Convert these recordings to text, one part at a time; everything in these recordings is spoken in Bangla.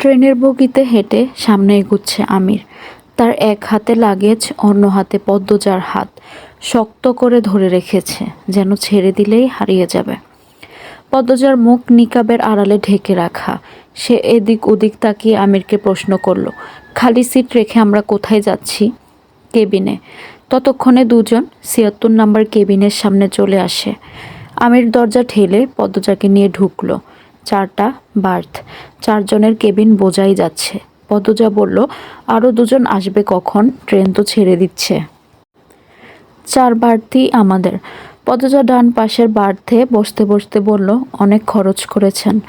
ট্রেনের বগিতে হেঁটে সামনে এগুচ্ছে আমির। তার এক হাতে লাগেজ, অন্য হাতে পদ্মজার হাত। শক্ত করে ধরে রেখেছে, যেন ছেড়ে দিলেই হারিয়ে যাবে। পদ্মজার মুখ নিকাবের আড়ালে ঢেকে রাখা। সে এদিক ওদিক তাকিয়ে আমিরকে প্রশ্ন করল, খালি সিট রেখে আমরা কোথায় যাচ্ছি? কেবিনে। ততক্ষণে দুজন ছিয়াত্তর নাম্বার কেবিনের সামনে চলে আসে। আমির দরজা ঠেলে পদ্মজাকে নিয়ে ঢুকলো। চারটা বার্থ। চারজনের কেবিন বোঝাই যাচ্ছে। পদ্মজা বলল আরও দুজন আসবে কখন? ট্রেন তো ছেড়ে দিচ্ছে। চার বার্থই আমাদের। পদজা ডান পাশের বার্থে বসতে বসতে বলল, অনেক খরচ করেছেন।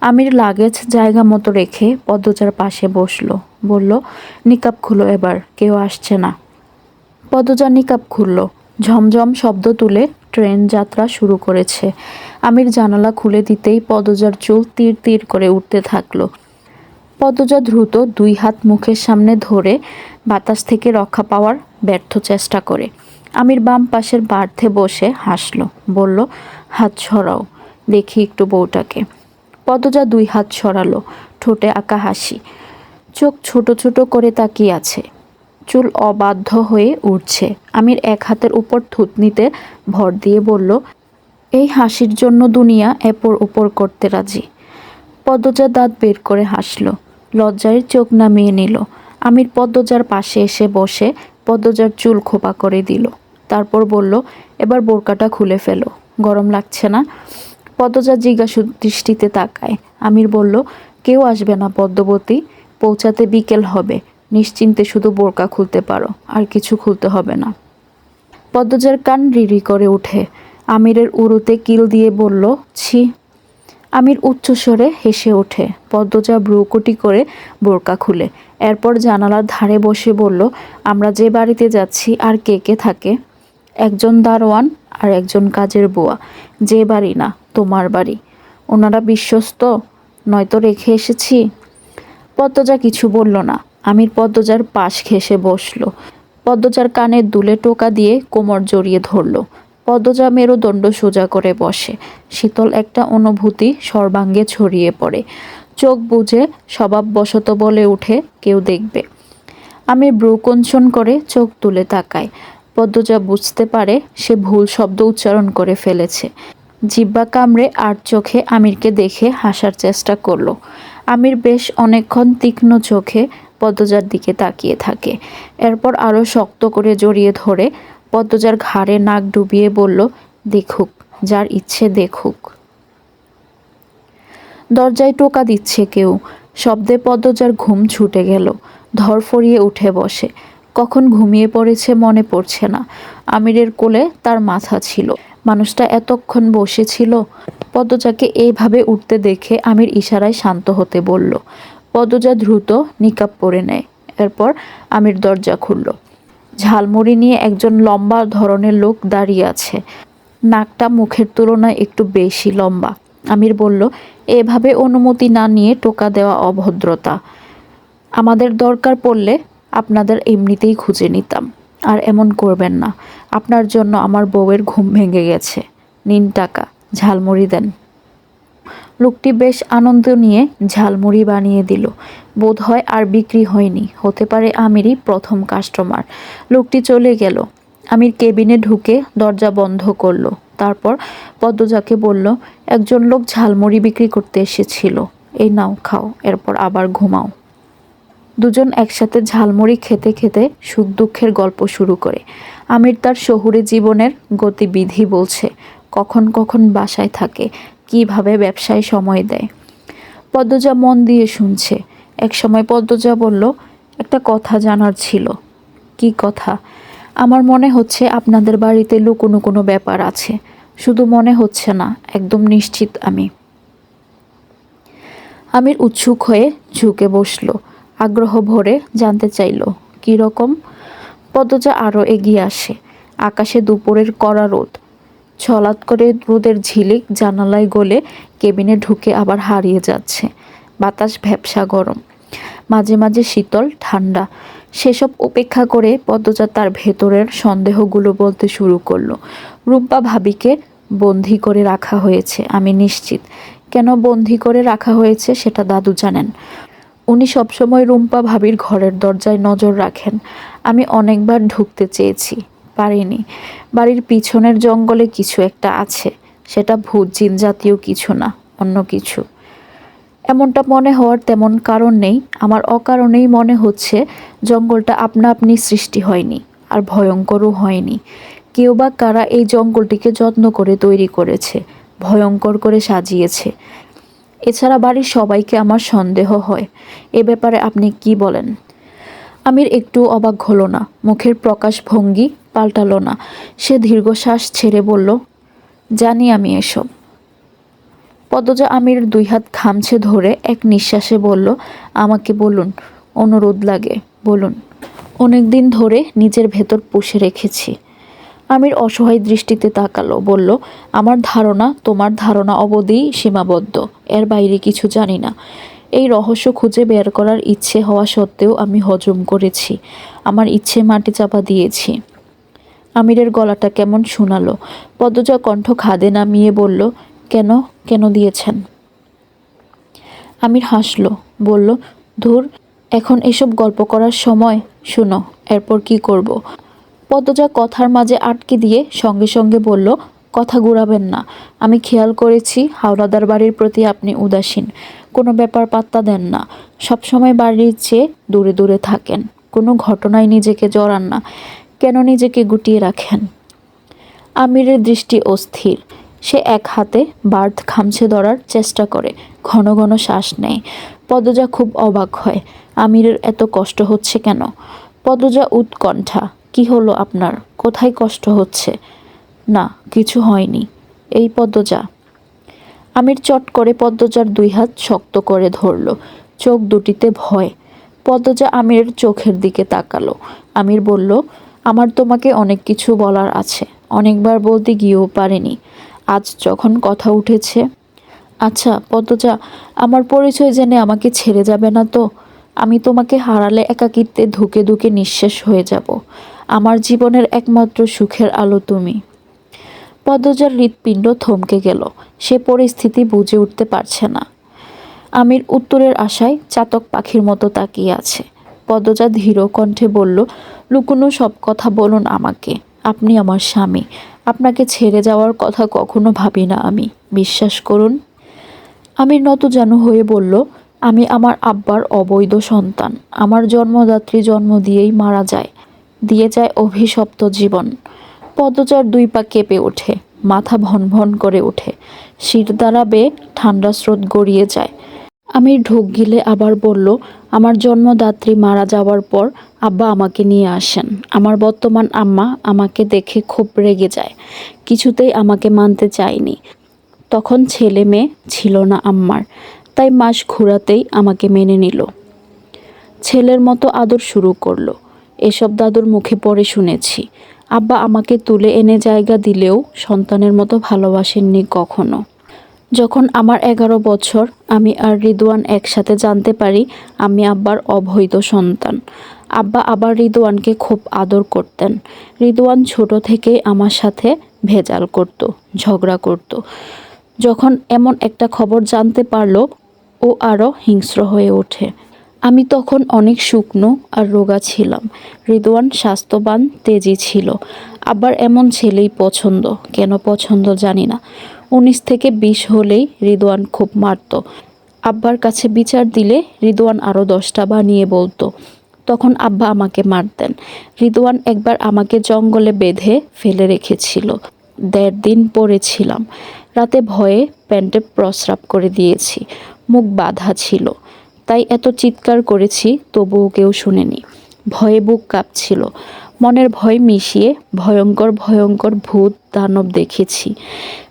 আমির লাগেজ জায়গা মতো রেখে পদ্মজার পাশে বসল। বলল নিকাপ খুলো এবার, কেউ আসছে না। পদজা নিকাপ খুলল। ঝমঝম শব্দ তুলে ট্রেন যাত্রা শুরু করেছে। আমির জানালা খুলে দিতেই পদজার চুল তীর তীর করে উঠতে থাকল। পদজা দ্রুত দুই হাত মুখের সামনে ধরে বাতাস থেকে রক্ষা পাওয়ার ব্যর্থ চেষ্টা করে। আমির বাম পাশের বার্থে বসে হাসলো, বলল, হাত ছড়াও দেখি একটু বউটাকে। পদজা দুই হাত ছড়ালো ঠোঁটে আঁকা হাসি। চোখ ছোট ছোট করে তাকিয়ে আছে। চুল অবাধ্য হয়ে উঠছে আমির এক হাতের উপর থুতনিতে ভর দিয়ে বলল, এই হাসির জন্য দুনিয়া এপর ওপর করতে রাজি। পদ্মজা দাঁত বের করে হাসল, লজ্জায় চোখ নামিয়ে নিল। আমির পদ্মজার পাশে এসে বসে পদ্মজার চুল খোপা করে দিল। তারপর বলল, এবার বোরকাটা খুলে ফেলো, গরম লাগছে না? পদ্মজা জিজ্ঞাসু দৃষ্টিতে তাকায়। আমির বলল, কেউ আসবে না পদ্মবতী, পৌঁছাতে বিকেল হবে নিশ্চিন্তে শুধু বোরকা খুলতে পারো, আর কিছু খুলতে হবে না। পদ্মজার কান রিরি করে ওঠে। আমিরের উরুতে কিল দিয়ে বলল, ছি। আমির উচ্চস্বরে হেসে ওঠে। পদ্মজা ব্রুকুটি করে বোরকা খুলে। এরপর জানালার ধারে বসে বলল, আমরা যে বাড়িতে যাচ্ছি, আর কে কে থাকে? একজন দারোয়ান আর একজন কাজের বুয়া। যে বাড়ি না, তোমার বাড়ি। ওনারা বিশ্বস্ত, নয়তো রেখে এসেছি? পদ্মজা কিছু বলল না। আমির পদ্মজার পাশ ঘেসে বসল। পদ্মজার কানে দুলে টোকা দিয়ে কোমর জড়িয়ে ধরলো। পদ্মজা মেরুদণ্ড সোজা করে বসে। শীতল একটা অনুভূতি সর্বাঙ্গে ছড়িয়ে পড়ে। চোখ বুঝে স্বভাববশত বলে উঠে কেউ দেখবে। আমি ব্রুকঞ্চন করে চোখ তুলে তাকাই পদ্মজা বুঝতে পারে সে ভুল শব্দ উচ্চারণ করে ফেলেছে। জিব্বা কামড়ে আর চোখে আমিরকে দেখে হাসার চেষ্টা করল। আমির বেশ অনেকক্ষণ তীক্ষ্ণ চোখে পদ্মজার দিকে তাকিয়ে থাকে। এরপর আরও শক্ত করে জড়িয়ে ধরে পদ্মজার ঘাড়ে নাক ডুবিয়ে বলল, দেখুক, যার ইচ্ছে দেখুক। দরজায় টোকা দিচ্ছে কেউ। শব্দে পদ্মজার ঘুম ছুটে গেল। ধরফরিয়ে উঠে বসে। কখন ঘুমিয়ে পড়েছে মনে পড়ছে না। আমিরের কোলে তার মাথা ছিল। মানুষটা এতক্ষণ বসেছিল। পদ্মজাকে এইভাবে উঠতে দেখে আমির ইশারায় শান্ত হতে বলল পদ্মজা দ্রুত নিকাপ পরে নেয়। এরপর আমির দরজা খুলল। ঝালমুড়ি নিয়ে একজন লম্বা ধরনের লোক দাঁড়িয়ে আছে। নাকটা মুখের তুলনায় একটু বেশি লম্বা। আমির বলল, এভাবে অনুমতি না নিয়ে টোকা দেওয়া অভদ্রতা। আমাদের দরকার পড়লে আপনাদের এমনিতেই খুঁজে নিতাম। আর এমন করবেন না। আপনার জন্য আমার বউয়ের ঘুম ভেঙে গেছে। নিন টাকা। ঝালমুড়ি দেন। লোকটি বেশ আনন্দ নিয়ে ঝালমুড়ি বানিয়ে দিল। বোধ হয় আর বিক্রি হয়নি। হতে পারে আমিরই প্রথম কাস্টমার লোকটি চলে গেল। আমির কেবিনে ঢুকে দরজা বন্ধ করল। তারপর পদ্মজাকে বলল, একজন লোক ঝালমুড়ি বিক্রি করতে এসেছিল। এই নাও, খাও, এরপর আবার ঘুমাও। দুজন একসাথে ঝালমুড়ি খেতে খেতে সুখ দুঃখের গল্প শুরু করে। আমির তার শহুরে জীবনের গতিবিধি বলছে, কখন কখন বাসায় থাকে কীভাবে ব্যবসায় সময় দেয়? পদ্মজা মন দিয়ে শুনছে। এক সময় পদ্মজা বলল, একটা কথা জানার ছিল। কি কথা? আমার মনে হচ্ছে আপনাদের বাড়িতে লুকোনো কোনো ব্যাপার আছে। শুধু মনে হচ্ছে না, একদম নিশ্চিত আমি। আমির উৎসুক হয়ে ঝুঁকে বসল। আগ্রহ ভরে জানতে চাইল, কী রকম? পদ্মজা আরও এগিয়ে আসে। আকাশে দুপুরের কড়া রোদ। ছলাৎ করে রোদের ঝিলিক জানালায় গলে কেবিনে ঢুকে আবার হারিয়ে যাচ্ছে। বাতাস ভ্যাপসা গরম। মাঝে মাঝে শীতল, ঠান্ডা। সেসব উপেক্ষা করে পদ্মজা তার ভেতরের সন্দেহগুলো বলতে শুরু করল। রূপা ভাবিকে বন্দি করে রাখা হয়েছে, আমি নিশ্চিত। কেন বন্দি করে রাখা হয়েছে সেটা দাদু জানেন। উনি সবসময় রুম্পা ভাবির ঘরের দরজায় নজর রাখেন। আমি অনেকবার ঢুকতে চেয়েছি। পারিনি। বাড়ির পিছনের জঙ্গলে কিছু একটা আছে। সেটা ভূত, জিন জাতীয় কিছু না, অন্য কিছু। এমনটা মনে হওয়ার তেমন কারণ নেই। আমার অকারণেই মনে হচ্ছে জঙ্গলটা আপনা আপনি সৃষ্টি হয়নি আর ভয়ঙ্করও হয়নি। কেউ বা কারা এই জঙ্গলটিকে যত্ন করে তৈরি করেছে, ভয়ঙ্কর করে সাজিয়েছে। এছাড়া বাড়ির সবাইকে আমার সন্দেহ হয়। এ ব্যাপারে আপনি কি বলেন? আমির একটু অবাক হলো না। মুখের প্রকাশ ভঙ্গি পাল্টালো না। সে দীর্ঘশ্বাস ছেড়ে বলল, জানি আমি এসব। পদ্মজা আমির দুই হাত খামছে ধরে এক নিঃশ্বাসে বলল, আমাকে বলুন, অনুরোধ লাগে, বলুন। অনেক দিন ধরে নিজের ভেতর পুষে রেখেছি। আমির অসহায় দৃষ্টিতে তাকালো, বলল, আমার ধারণা, তোমার ধারণা অবধিই সীমাবদ্ধ, এর বাইরে কিছু জানি না। এই রহস্য খুঁজে বের করার ইচ্ছে হওয়া সত্ত্বেও আমি হজম করেছি। আমার ইচ্ছে মাটি চাপা দিয়েছি। আমিরের গলাটা কেমন শোনালো পদ্মজা কণ্ঠ খাদে নামিয়ে বলল, কেন কেন দিয়েছেন আমির হাসলো, বলল, ধুর, এখন এসব গল্প করার সময়, শুনো, এরপর কি করব। পদ্মজা কথার মাঝে আটকে দিয়ে সঙ্গে সঙ্গে বলল, কথা ঘুরাবেন না, আমি খেয়াল করেছি হাওলাদার বাড়ির প্রতি আপনি উদাসীন, কোনো ব্যাপার পাত্তা দেন না, সবসময় বাড়ির চেয়ে দূরে দূরে থাকেন, কোনো ঘটনায় নিজেকে জড়ান না কেন নিজেকে গুটিয়ে রাখেন? আমিরের দৃষ্টি অস্থির। সে এক হাতে বার্থ খামছে ধরার চেষ্টা করে, ঘন ঘন শ্বাস নেয়। পদজা খুব অবাক হয়, আমিরের এত কষ্ট হচ্ছে কেন? পদজা উৎকণ্ঠা, কি হলো আপনার? কোথায় কষ্ট হচ্ছে? না, কিছু হয়নি। এই পদ্মজা আমির চট করে পদ্মজার দুই হাত শক্ত করে ধরল, চোখ দুটিতে ভয়। পদ্মজা আমিরের চোখের দিকে তাকালো। আমির বলল আমার তোমাকে অনেক কিছু বলার আছে। অনেকবার বলতে গিয়েও পারিনি। আজ যখন কথা উঠেছে আচ্ছা পদ্মজা, আমার পরিচয় জেনে আমাকে ছেড়ে যাবে না তো? আমি তোমাকে হারালে একাকিত্বে ধুকে ধুকে নিঃশেষ হয়ে যাব। আমার জীবনের একমাত্র সুখের আলো তুমি। পদ্মজার হৃৎপিণ্ড থমকে গেল। সে পরিস্থিতি বুঝে উঠতে পারছে না। আমির উত্তরের আশায় চাতক পাখির মতো তাকিয়ে আছে। পদ্মজা ধীর কণ্ঠে বলল, লুকুনো, সব কথা বলুন আমাকে। আপনি আমার স্বামী। আপনাকে ছেড়ে যাওয়ার কথা কখনো ভাবি না আমি। বিশ্বাস করুন। নত যেন হয়ে বলল, আমি আমার আব্বার অবৈধ সন্তান। আমার জন্মদাত্রী জন্ম দিয়েই মারা যায়। দিয়ে যায় অভিশপ্ত জীবন। পদচার দুই পা কেঁপে ওঠে। মাথা ভন ভন করে ওঠে। শির দ্বারা বেয়ে ঠান্ডা স্রোত গড়িয়ে যায়। আমি ঢোক গিলে আবার বলল, আমার জন্মদাত্রী মারা যাওয়ার পর আব্বা আমাকে নিয়ে আসেন। আমার বর্তমান আম্মা আমাকে দেখে খুব রেগে যায়। কিছুতেই আমাকে মানতে চায়নি। তখন ছেলে মেয়ে ছিল না আম্মার। তাই মাস ঘোরাতেই আমাকে মেনে নিল। ছেলের মতো আদর শুরু করল। এসব দাদুর মুখে পড়ে শুনেছি। আব্বা আমাকে তুলে এনে জায়গা দিলেও সন্তানের মতো ভালোবাসেননি কখনো। যখন আমার এগারো বছর, আমি আর রিদওয়ান একসাথে জানতে পারি আমি আব্বার অবৈধ সন্তান। আব্বা আবার রিদওয়ানকে খুব আদর করতেন। রিদওয়ান ছোট থেকেই আমার সাথে ভেজাল করত, ঝগড়া করত। যখন এমন একটা খবর জানতে পারল, ও আরও হিংস্র হয়ে ওঠে। আমি তখন অনেক শুকনো আর রোগা ছিলাম। রিদওয়ান স্বাস্থ্যবান, তেজি ছিল। আবার এমন ছেলেই পছন্দ, কেন পছন্দ জানি না। উনিশ থেকে বিশ হলেই রিদওয়ান খুব মারত। আব্বার কাছে বিচার দিলে রিদওয়ান আরও দশটা বানিয়ে বলতো, তখন আব্বা আমাকে মারতেন। রিদওয়ান একবার আমাকে জঙ্গলে বেঁধে ফেলে রেখেছিল। দেড় দিন পড়েছিলাম। রাতে ভয়ে প্যান্টে প্রস্রাব করে দিয়েছি। মুখ বাধা ছিল। তাই এত চিৎকার করেছি, তবুও কেউ শুনেনি। ভয়ে বুক কাঁপছিল। মনের ভয় মিশিয়ে ভয়ঙ্কর ভয়ঙ্কর ভূত দানব দেখেছি।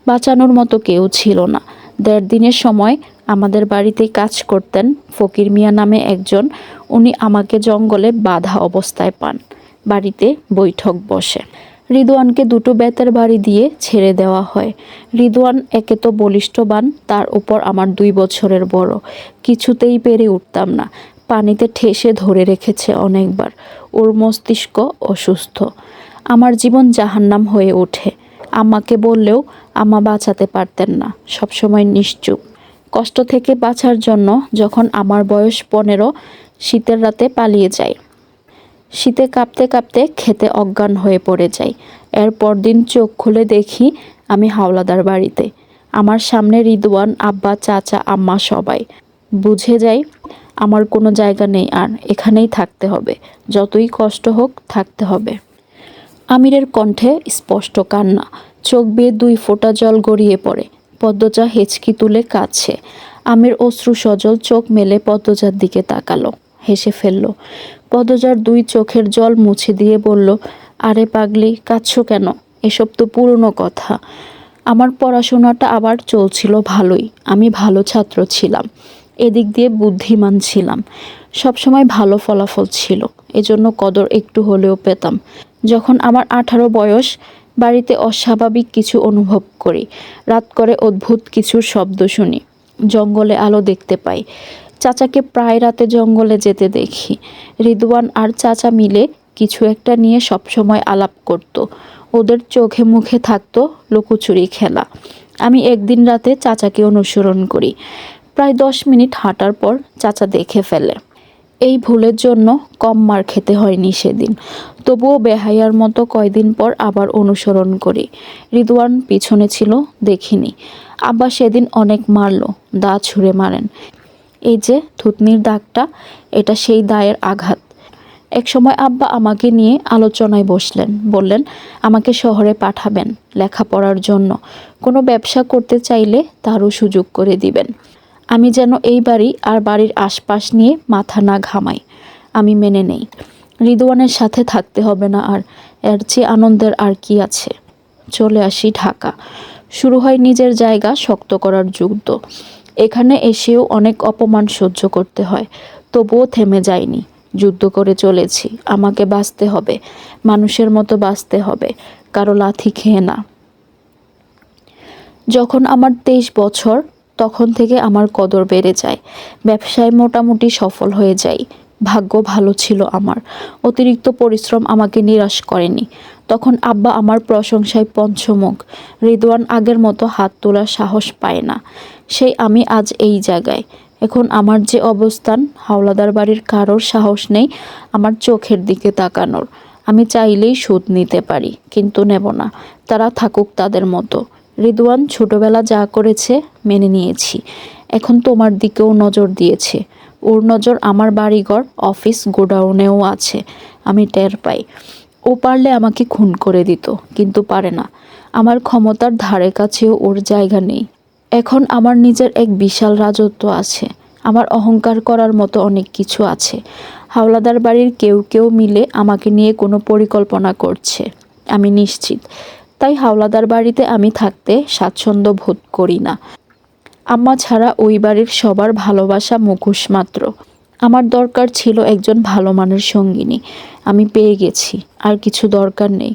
বাঁচানোর মতো কেউ ছিল না। দেড় দিনের সময় আমাদের বাড়িতে কাজ করতেন ফকির মিয়া নামে একজন। উনি আমাকে জঙ্গলে বাধা অবস্থায় পান। বাড়িতে বৈঠক বসে। রিদওয়ানকে দুটো বেতের বাড়ি দিয়ে ছেড়ে দেওয়া হয়। রিদওয়ান একে তো বলিষ্ঠবান, তার উপর আমার দুই বছরের বড়। কিছুতেই পেরে উঠতাম না। পানিতে ঠেসে ধরে রেখেছে অনেকবার। ওর মস্তিষ্ক অসুস্থ। আমার জীবন জাহান্নাম হয়ে ওঠে। আমাকে বললেও আমা বাঁচাতে পারতেন না। সবসময় নিশ্চুপ। কষ্ট থেকে বাঁচার জন্য যখন আমার বয়স পনেরো, শীতের রাতে পালিয়ে যাই। শীতে কাঁপতে কাঁপতে খেতে অজ্ঞান হয়ে পড়ে যাই। এর পরদিন চোখ খুলে দেখি আমি হাওলাদার বাড়িতে। আমার সামনে রিদওয়ান, আব্বা, চাচা, আম্মা সবাই। বুঝে যাই আমার কোনো জায়গা নেই আর এখানেই থাকতে হবে। যতই কষ্ট হোক, থাকতে হবে। আমিরের কণ্ঠে স্পষ্ট কান্না। চোখ বেয়ে দুই ফোঁটা জল গড়িয়ে পড়ে। পদ্মজা হেঁচকি তুলে কাছে আমির অশ্রু সজল চোখ মেলে পদ্মজার দিকে তাকালো, হেসে ফেলল। পদ্মজার দুই চোখের জল মুছে দিয়ে বলল, আরে পাগলি, কাঁদছো কেন? এসব তো পুরনো কথা। আমার পড়াশোনাটা আবার চলছিল ভালোই। আমি ভালো ছাত্র ছিলাম। এদিক দিয়ে বুদ্ধিমান ছিলাম। সবসময় ভালো ফলাফল ছিল, এজন্য কদর একটু হলেও পেতাম। যখন আমার আঠারো বয়স, বাড়িতে অস্বাভাবিক কিছু অনুভব করি, রাত করে অদ্ভুত কিছুর শব্দ শুনি, জঙ্গলে আলো দেখতে পাই। চাচাকে প্রায় রাতে জঙ্গলে যেতে দেখি। রিদওয়ান আর চাচা মিলে কিছু একটা নিয়ে সবসময় আলাপ করত। ওদের চোখে মুখে থাকতো লুকোচুরি খেলা। আমি একদিন রাতে চাচাকে অনুসরণ করি। প্রায় দশ মিনিট হাঁটার পর চাচা দেখে ফেলে। এই ভুলের জন্য কম মার খেতে হয়নি সেদিন। তবুও বেহাইয়ার মতো কয়দিন পর আবার অনুসরণ করি। রিদওয়ান পিছনে ছিল, দেখিনি। আব্বা সেদিন অনেক মারল, দা ছুঁড়ে মারেন। এই যে থুতনির দাগটা, এটা সেই দায়ের আঘাত। এক সময় আব্বা আমাকে নিয়ে আলোচনায় বসলেন, বললেন, আমাকে শহরে পাঠাবেন লেখাপড়ার জন্য। কোনো ব্যবসা করতে চাইলে তারও সুযোগ করে দিবেন। আমি যেন এই বাড়ি আর বাড়ির আশপাশ নিয়ে মাথা না ঘামাই। আমি মেনে নেই। রিদওয়ানের সাথে থাকতে হবে না আর, এর চেয়ে আনন্দের আর কি আছে? চলে আসি ঢাকা। শুরু হয় নিজের জায়গা শক্ত করার যুদ্ধ। এখানে এসেও অনেক অপমান সহ্য করতে হয়। তবুও থেমে যায়নি যুদ্ধ করে চলেছি। আমাকে বাঁচতে হবে। মানুষের মতো বাঁচতে হবে। কারও লাথি খেয়ে না। যখন আমার তেইশ বছর তখন থেকে আমার কদর বেড়ে যায়। ব্যবসায় মোটামুটি সফল হয়ে যাই। ভাগ্য ভালো ছিল আমার। অতিরিক্ত পরিশ্রম আমাকে নিরাশ করেনি। তখন আব্বা আমার প্রশংসায় পঞ্চমুখ। রিদওয়ান আগের মতো হাত তোলার সাহস পায় না। সেই আমি আজ এই জায়গায়। এখন আমার যে অবস্থান, হাওলাদার বাড়ির কারোর সাহস নেই আমার চোখের দিকে তাকানোর। আমি চাইলেই সুদ নিতে পারি, কিন্তু নেব না। তারা থাকুক তাদের মতো। রিদওয়ান, ছোটবেলা যা করেছে মেনে নিয়েছি। এখন তোমার দিকেও নজর দিয়েছে। ওর নজর আমার বাড়িঘর, অফিস গোডাউনেও আছে। আমি টের পাই। ও পারলে আমাকে খুন করে দিত, কিন্তু পারে না। আমার ক্ষমতার ধারে কাছেও ওর জায়গা নেই। এখন আমার নিজের এক বিশাল রাজত্ব আছে। আমার অহংকার করার মতো অনেক কিছু আছে। হাওলাদার বাড়ির কেউ কেউ মিলে আমাকে নিয়ে কোনো পরিকল্পনা করছে। আমি নিশ্চিত। তাই হাওলাদার বাড়িতে আমি থাকতে স্বাচ্ছন্দ্য বোধ করি না। আম্মা ছাড়া ওই বাড়ির সবার ভালোবাসা মুখোশ মাত্র। আমার দরকার ছিল একজন ভালো মানের সঙ্গিনী। আমি পেয়ে গেছি, আর কিছু দরকার নেই।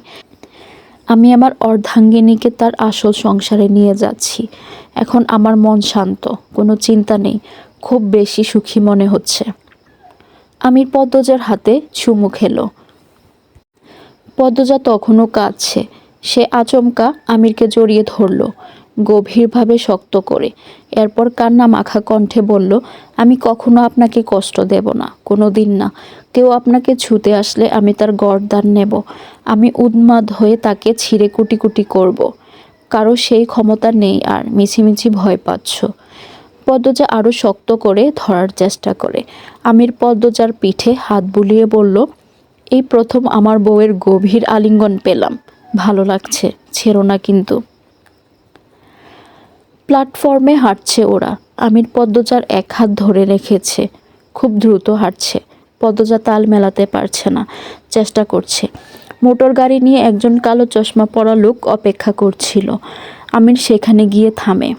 আমি আমার অর্ধাঙ্গিনীকে তার আসল সংসারে নিয়ে যাচ্ছি। এখন আমার মন শান্ত, কোনো চিন্তা নেই, খুব বেশি সুখী মনে হচ্ছে। আমির পদ্মজার হাতে চুমু খেলো। পদ্মজা তখনও কাঁদছে সে আচমকা আমিরকে জড়িয়ে ধরল, গভীরভাবে শক্ত করে। এরপর কান্না মাখা কণ্ঠে বলল, আমি কখনো আপনাকে কষ্ট দেব না কোনো দিন না। কেউ আপনাকে ছুতে আসলে আমি তার গরদান নেব। আমি উন্মাদ হয়ে তাকে ছিঁড়ে কুটি কুটি করব। কারও সেই ক্ষমতা নেই আর মিছিমিছি ভয় পাচ্ছ। পদ্মজা আরও শক্ত করে ধরার চেষ্টা করে। আমির পদ্মজার পিঠে হাত বুলিয়ে বলল, এই প্রথম আমার বউয়ের গভীর আলিঙ্গন পেলাম। ভালো লাগছে, ছেড়ো না কিন্তু। প্ল্যাটফর্মে হাঁটছে ওরা। আমির পদ্মজার এক হাত ধরে রেখেছে। খুব দ্রুত হাঁটছে। পদ্মজা তাল মেলাতে পারছে না। চেষ্টা করছে। মোটর গাড়ি নিয়ে একজন কালো চশমা পরা লোক অপেক্ষা করছিল। আমির সেখানে গিয়ে থামে।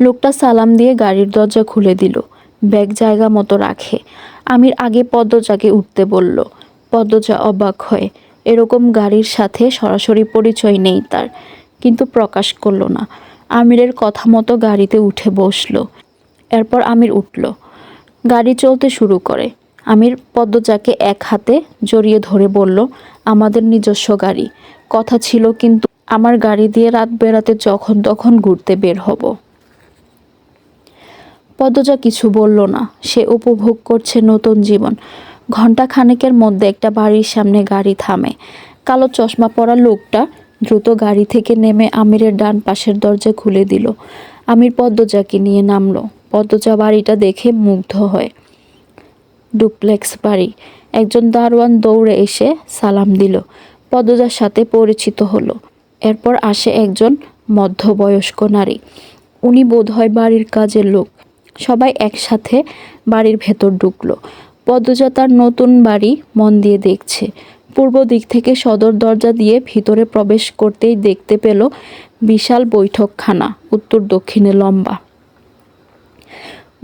লোকটা সালাম দিয়ে গাড়ির দরজা খুলে দিল। ব্যাগ জায়গা মতো রাখে। আমির আগে পদ্মজাকে উঠতে বলল। পদ্মজা অবাক হয় এরকম গাড়ির সাথে সরাসরি পরিচয় নেই তার, কিন্তু প্রকাশ করল না। আমিরের কথা মতো গাড়িতে উঠে বসল। এরপর আমির উঠল। গাড়ি চলতে শুরু করে। আমির পদ্মজাকে এক হাতে জড়িয়ে ধরে বলল, আমাদের নিজস্ব গাড়ি। কথা ছিল কিন্তু আমার গাড়ি দিয়ে রাত বেড়াতে যখন তখন ঘুরতে বের হব। পদ্মজা কিছু বলল না। সে উপভোগ করছে নতুন জীবন। ঘণ্টা খানেকের মধ্যে একটা বাড়ির সামনে গাড়ি থামে। কালো চশমা পরা লোকটা দ্রুত গাড়ি থেকে নেমে আমিরের ডান পাশের দরজা খুলে দিল। আমির পদ্মজাকে নিয়ে নামলো। পদ্মজা বাড়িটা দেখে মুগ্ধ হয়। ডুপ্লেক্স বাড়ি। একজন দারোয়ান দৌড়ে এসে সালাম দিল। পদ্মজার সাথে পরিচিত হলো। এরপর আসে একজন মধ্যবয়স্ক নারী। উনি বোধহয় বাড়ির কাজের লোক। সবাই একসাথে বাড়ির ভেতর ঢুকলো। পদ্মজা তার নতুন বাড়ি মন দিয়ে দেখছে। পূর্ব দিক থেকে সদর দরজা দিয়ে ভিতরে প্রবেশ করতেই দেখতে পেল বিশাল বৈঠকখানা, উত্তর দক্ষিণে লম্বা।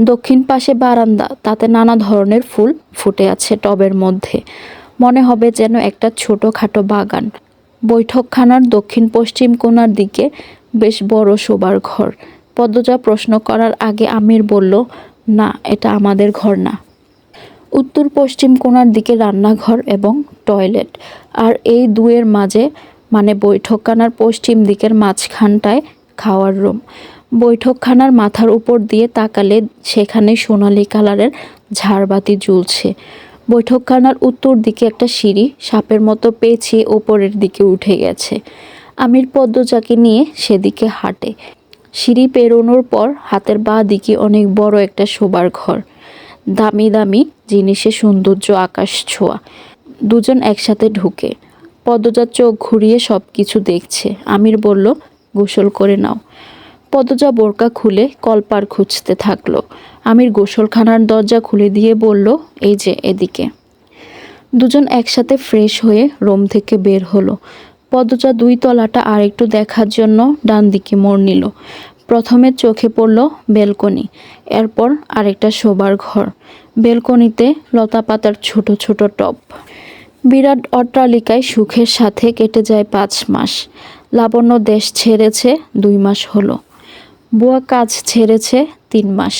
দক্ষিণ পাশে বারান্দা, তাতে নানা ধরনের ফুল ফুটে আছে টবের মধ্যে। মনে হবে যেন একটা ছোটোখাটো বাগান। বৈঠকখানার দক্ষিণ পশ্চিম কোণার দিকে বেশ বড় শোবার ঘর। পদ্মজা প্রশ্ন করার আগে আমির বলল, না, এটা আমাদের ঘর না। উত্তর পশ্চিম কোণার দিকে রান্নাঘর এবং টয়লেট। আর এই দুয়ের মাঝে মানে বৈঠকখানার পশ্চিম দিকের মাঝখানটায় খাওয়ার রুম। বৈঠকখানার মাথার উপর দিয়ে তাকালে সেখানে সোনালি কালারের ঝাড়বাতি ঝুলছে বৈঠকখানার উত্তর দিকে একটা সিঁড়ি সাপের মতো পেঁচিয়ে ওপরের দিকে উঠে গেছে। আমির পদ্মজাকে নিয়ে সেদিকে হাঁটে। সিঁড়ি পেরোনোর পর হাতের বাঁ দিকে অনেক বড় একটা শোবার ঘর। দামি দামি জিনিসের সৌন্দর্য, আকাশ ছোঁয়া। দুজন একসাথে ঢুকে। পদ্মজার চোখ ঘুরিয়ে সব কিছু দেখছে। আমির বলল, গোসল করে নাও। পদ্মজা বোরকা খুলে কলপার খুঁজতে থাকল। আমির গোসলখানার দরজা খুলে দিয়ে বলল, এই যে, এদিকে। দুজন একসাথে ফ্রেশ হয়ে রোম থেকে বের হলো। পদ্মজা দুই তলাটা আরেকটু দেখার জন্য ডান দিকে মোড় নিল। প্রথমে চোখে পড়ল বেলকনি, এরপর আরেকটা শোবার ঘর। বেলকনিতে লতা পাতার ছোট ছোট টব। বিরাট অট্টালিকায় সুখের সাথে কেটে যায় পাঁচ মাস। লাবণ্য দেশ ছেড়েছে দুই মাস হলো। বুয়া কাজ ছেড়েছে তিন মাস।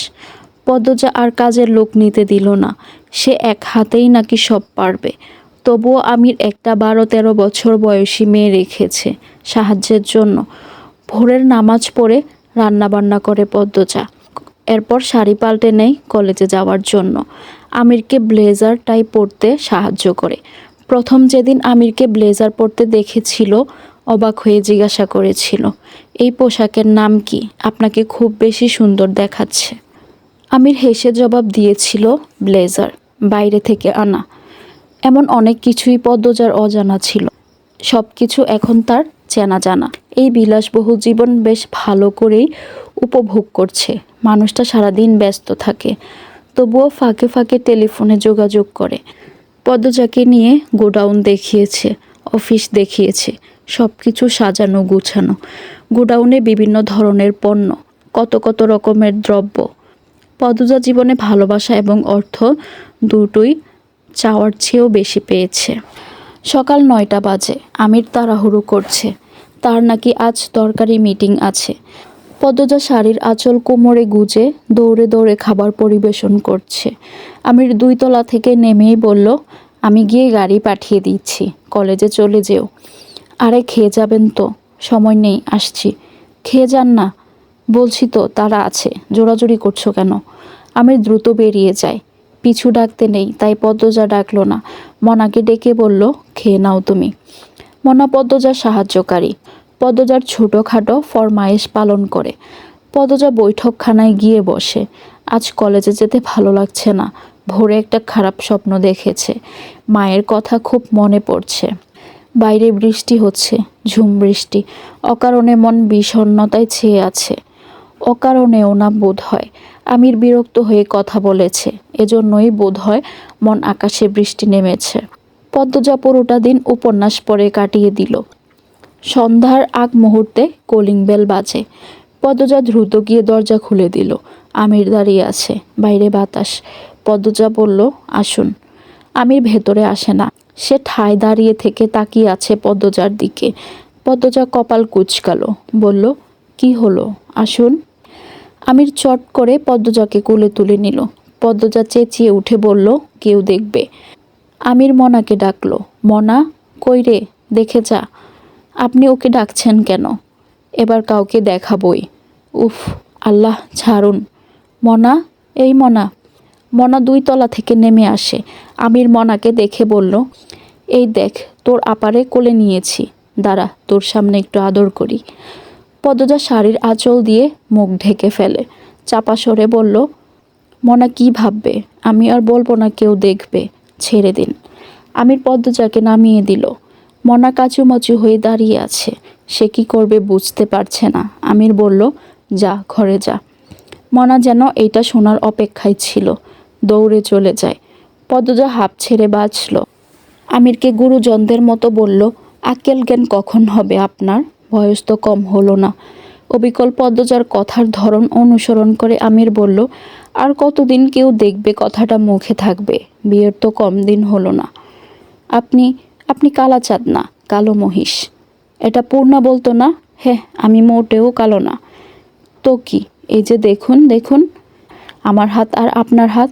পদ্মজা আর কাজের লোক নিতে দিল না। সে এক হাতেই নাকি সব পারবে। তবুও আমির একটা বারো তেরো বছর বয়সী মেয়ে রেখেছে সাহায্যের জন্য। ভোরের নামাজ পড়ে রান্নাবান্না করে পদ্মজা। এরপর শাড়ি পাল্টে নেয় কলেজে যাওয়ার জন্য। আমিরকে ব্লেজার টাই পরতে সাহায্য করে। প্রথম যেদিন আমিরকে ব্লেজার পরতে দেখেছিল, অবাক হয়ে জিজ্ঞাসা করেছিল, এই পোশাকের নাম কি? আপনাকে খুব বেশি সুন্দর দেখাচ্ছে। আমির হেসে জবাব দিয়েছিল, ব্লেজার, বাইরে থেকে আনা। এমন অনেক কিছুই পদ্মজার অজানা ছিল। সব কিছু এখন তার চেনা জানা। এই বিলাসবহুল জীবন বেশ ভালো করেই উপভোগ করছে। মানুষটা সারাদিন ব্যস্ত থাকে, তবুও ফাঁকে ফাঁকে টেলিফোনে যোগাযোগ করে। পদ্মজাকে নিয়ে গোডাউন দেখিয়েছে, অফিস দেখিয়েছে সব কিছু সাজানো গুছানো। গোডাউনে বিভিন্ন ধরনের পণ্য, কত কত রকমের দ্রব্য। পদজা জীবনে ভালোবাসা এবং অর্থ দুটোই চাওয়ার চেয়েও বেশি পেয়েছে। সকাল নয়টা বাজে, আমির তাড়াহুড়ো করছে। তার নাকি আজ দরকারি মিটিং আছে। পদ্মজা শাড়ির আঁচল কোমরে গুজে, দৌড়ে দৌড়ে খাবার পরিবেশন করছে। আমির দুই তলা থেকে নেমেই বলল, আমি গিয়ে গাড়ি পাঠিয়ে দিচ্ছি, কলেজে চলে যেও। আরে, খেয়ে যাবেন তো, সময় নেই, আসছি। খেয়ে যান না? বলছি তো, তারা আছে, জোরাজুরি করছ কেন? আমির দ্রুত বেরিয়ে যায়। পিছু ডাকতে নেই, তাই পদ্মজা ডাকলো না। মনাকে ডেকে বলল, খেয়ে নাও তুমি। মনা পদ্মজা সাহায্যকারী। পদ্মজার ছোটোখাটো ফরমায়েশ পালন করে। পদ্মজা বৈঠকখানায় গিয়ে বসে। আজ কলেজে যেতে ভালো লাগছে না। ভোরে একটা খারাপ স্বপ্ন দেখেছে। মায়ের কথা খুব মনে পড়ছে। বাইরে বৃষ্টি হচ্ছে, ঝুম বৃষ্টি। অকারণে মন বিষণ্ণতায় ছেয়ে আছে। অকারণেও না বোধ হয়। আমির বিরক্ত হয়ে কথা বলেছে। এজন্যই বোধ হয় মন আকাশে বৃষ্টি নেমেছে। পদ্মজা পুরোটা দিন উপন্যাস পড়ে কাটিয়ে দিল। সন্ধ্যার আগ মুহূর্তে কলিং বেল বাজে। পদ্মজা দ্রুত গিয়ে দরজা খুলে দিল। আমির দাঁড়িয়ে আছে, বাইরে বাতাস। পদ্মজা বলল, আসুন। আমির ভেতরে আসে না। সে ঠায় দাঁড়িয়ে থেকে তাকিয়ে আছে পদ্মজার দিকে। পদ্মজা কপাল কুচকালো, বলল, কি হলো? আসুন। আমির চট করে পদ্মজাকে কোলে তুলে নিল। পদ্মজা চেঁচিয়ে উঠে বলল, কেউ দেখবে। আমির মনাকে ডাকলো, মনা, কই রে? দেখে যা। আপনি ওকে ডাকছেন কেন? এবার কাউকে দেখাবই। উফ, আল্লাহ, ছাড়ুন। মনা, এই মনা। মনা দুই তলা থেকে নেমে আসে। আমির মনাকে দেখে বলল, এই দেখ, তোর আপারে কোলে নিয়েছি। দাঁড়া, তোর সামনে একটু আদর করি। পদজা শাড়ির আঁচল দিয়ে মুখ ঢেকে ফেলে। চাপা সরে বলল, মনা কি ভাববে? আমি আর বলব না কেউ দেখবে। ছেড়ে দিন। আমির পদ্মজাকে নামিয়ে দিল। মনা কাচুমাচু হয়ে দাঁড়িয়ে আছে। সে কি করবে বুঝতে পারছে না। আমির বলল, যা, ঘরে যা। মনা যেন এইটা শোনার অপেক্ষায় ছিল। দৌড়ে চলে যায়। পদ্মজা হাঁপ ছেড়ে বাঁচল। আমিরকে গুরুজনদের মতো বলল, আক্কেল জ্ঞান কখন হবে আপনার? বয়স তো কম হলো না। অবিকল পদ্মজার কথার ধরন অনুসরণ করে আমির বলল, আর কতদিন কেউ দেখবে কথাটা মুখে থাকবে? বিয়ের তো কম দিন হলো না। আপনি আপনি কালাচাঁদ না, কালো মহিষ। এটা পূর্ণা বলতো না? হ্যাঁ আমি মোটেও কালো না। তো কি, এই যে দেখুন দেখুন। আমার হাত আর আপনার হাত?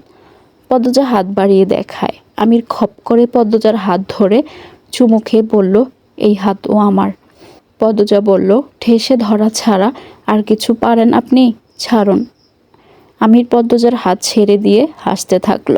পদ্মজা হাত বাড়িয়ে দেখায়। আমির খপ করে পদ্মজার হাত ধরে চুমু খেয়ে বলল, এই হাতও আমার। পদ্মজা বলল, ঠেসে ধরা ছাড়া আর কিছু পারেন আপনি? ছাড়ুন। আমির পদ্মজার হাত ছেড়ে দিয়ে হাসতে থাকল।